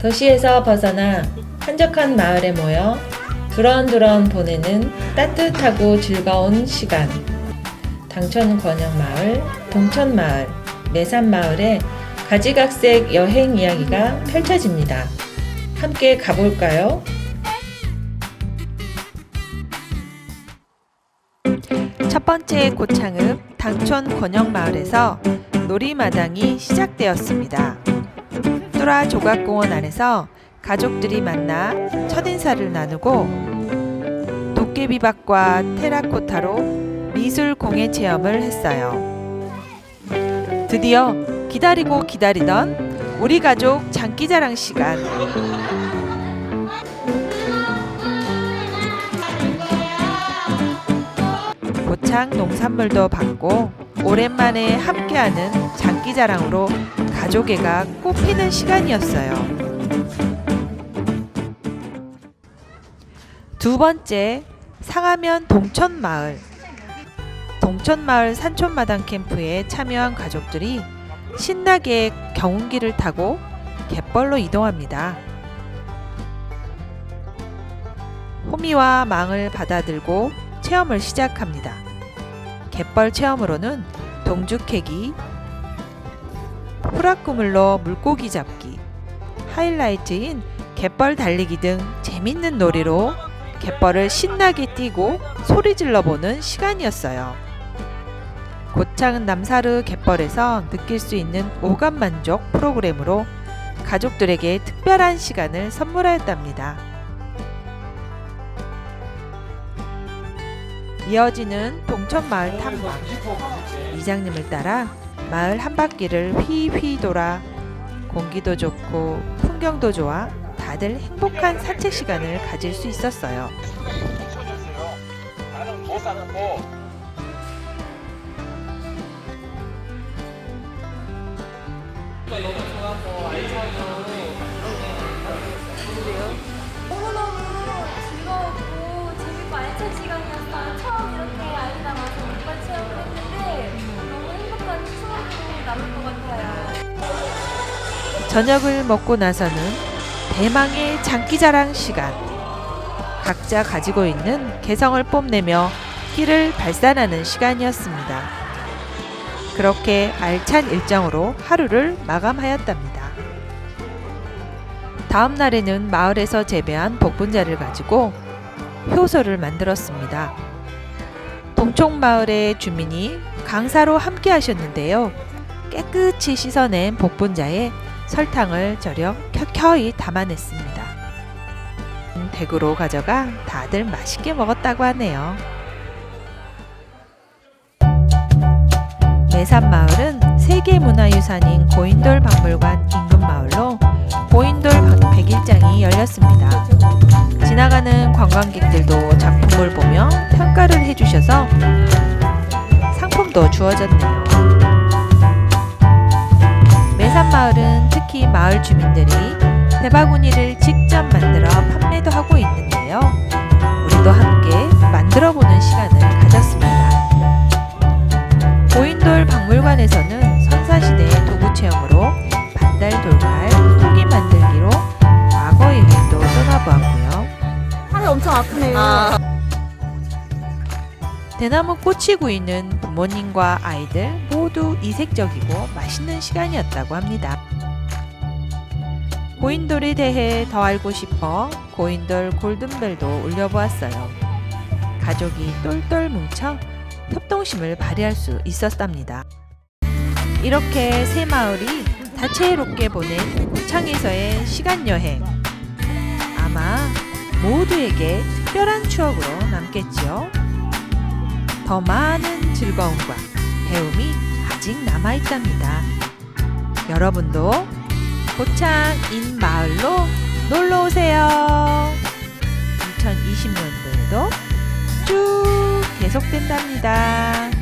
도시에서 벗어나 한적한 마을에 모여 두런두런 보내는 따뜻하고 즐거운 시간. 당천권역마을, 동천마을, 매산마을의 가지각색 여행 이야기가 펼쳐집니다. 함께 가볼까요? 첫 번째 고창읍 당촌 권역마을에서 놀이마당이 시작되었습니다. 뚜라 조각공원 안에서 가족들이 만나 첫인사를 나누고 도깨비밭과 테라코타로 미술 공예 체험을 했어요. 드디어 기다리고 기다리던 우리 가족 장기자랑 시간. 고창 농산물도 받고 오랜만에 함께하는 장기자랑으로 가족애가 꽃피는 시간이었어요. 두 번째, 상하면 동천마을. 동천마을 산촌마당 캠프에 참여한 가족들이 신나게 경운기를 타고 갯벌로 이동합니다. 호미와 망을 받아들고 체험을 시작합니다. 갯벌 체험으로는 동죽캐기, 후라꾸물로 물고기 잡기, 하이라이트인 갯벌 달리기 등 재밌는 놀이로 갯벌을 신나게 뛰고 소리 질러보는 시간이었어요. 고창은 남사르 갯벌에서 느낄 수 있는 오감 만족 프로그램으로 가족들에게 특별한 시간을 선물하였답니다. 이어지는 동천마을 탐방. 이장님을 따라 마을 한 바퀴를 휘휘 돌아 공기도 좋고 풍경도 좋아 다들 행복한 산책 시간을 가질 수 있었어요. 저녁을 먹고 나서는 대망의 장기자랑 시간. 각자 가지고 있는 개성을 뽐내며 끼를 발산하는 시간이었습니다. 그렇게 알찬 일정으로 하루를 마감하였답니다. 다음 날에는 마을에서 재배한 복분자를 가지고 효소를 만들었습니다. 동촌마을의 주민이 강사로 함께 하셨는데요. 깨끗이 씻어낸 복분자에 설탕을 절여 켜켜이 담아냈습니다. 음, 댁으로 가져가 다들 맛있게 먹었다고 하네요. 매산마을은 세계문화유산인 고인돌 박물관 인근 마을로 고인돌 100일장이 열렸습니다. 지나가는 관광객들도 작품을 보며 평가를 해주셔서 상품도 주어졌네요. 매산마을은 마을 주민들이 대바구니를 직접 만들어 판매도 하고 있는데요. 우리도 함께 만들어 보는 시간을 가졌습니다. 고인돌 박물관에서는 선사시대 도구 체험으로 반달 돌칼, 토기 만들기로 과거 여행도 떠나보았고요. 팔이 엄청 아프네요. 대나무 꽃이 구이는 부모님과 아이들 모두 이색적이고 맛있는 시간이었다고 합니다. 고인돌에 대해 더 알고 싶어 고인돌 골든벨도 울려보았어요. 가족이 똘똘 뭉쳐 협동심을 발휘할 수 있었답니다. 이렇게 세 마을이 다채롭게 보낸 고창에서의 시간 여행. 아마 모두에게 특별한 추억으로 남겠지요. 더 많은 즐거움과 배움이 아직 남아 있답니다. 여러분도 고창 인 마을로 놀러 오세요. 2020년도에도 쭉 계속된답니다.